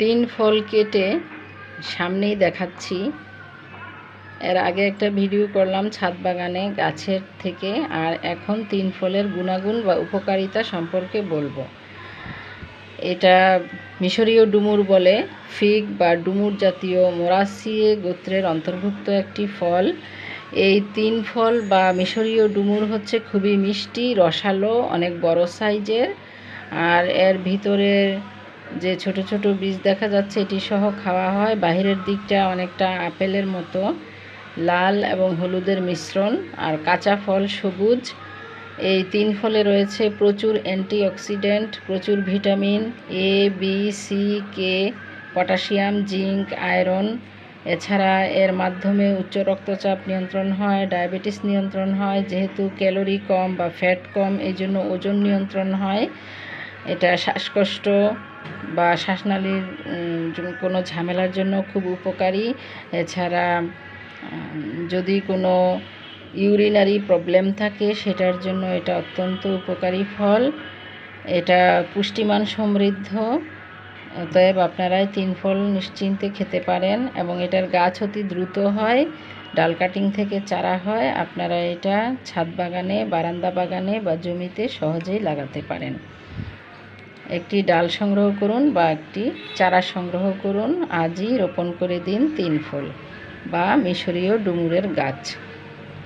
তিন ফল কেটে সামনেই দেখাচ্ছি। এর আগে একটা ভিডিও করলাম ছাদ বাগানে গাছের থেকে, আর এখন তিন ফলের গুণাগুণ বা উপকারিতা সম্পর্কে বলব। এটা মিশরীয় ডুমুর বলে, ফিগ বা ডুমুর জাতীয় মোরাসিয়ে গোত্রের অন্তর্ভুক্ত একটি ফল। এই তিন ফল বা মিশরীয় ডুমুর হচ্ছে খুবই মিষ্টি, রসালো, অনেক বড় সাইজের, আর এর ভিতরের যে ছোট ছোট বীজ দেখা যাচ্ছে, এটি সহ খাওয়া হয়। বাহিরের দিকটা অনেকটা আপেলের মতো, লাল এবং হলুদের মিশ্রণ আর কাঁচা ফল, সবুজ। এই তিন ফলে রয়েছে প্রচুর অ্যান্টিঅক্সিডেন্ট, প্রচুর vitamin A B C K potassium, zinc, iron. এছাড়া এর মাধ্যমে উচ্চ রক্তচাপ নিয়ন্ত্রণ হয়, ডায়াবেটিস নিয়ন্ত্রণ হয়, যেহেতু ক্যালোরি কম বা ফ্যাট কম এই জন্য ওজন নিয়ন্ত্রণ হয়। এটা শ্বাসকষ্ট বা শ্বাসনালীর কোনো ঝামেলার জন্য খুব উপকারী। এছাড়া যদি কোনো ইউরিনারি প্রবলেম থাকে, সেটার জন্য এটা অত্যন্ত উপকারী ফল। এটা পুষ্টিমান সমৃদ্ধ। অতএব আপনারা এই তিন ফল নিশ্চিন্তে খেতে পারেন এবং এটার গাছ অতি দ্রুত হয়, ডাল কাটিং থেকে চারা হয়, আপনারা এটা ছাদ বাগানে, বারান্দা বাগানে বা জমিতে সহজেই লাগাতে পারেন। একটি ডাল সংগ্রহ করুন বা একটি চারা সংগ্রহ করুন। আজই রোপণ করে দিন তিন ফুল বা মিশরীয় ডুমুরের গাছ।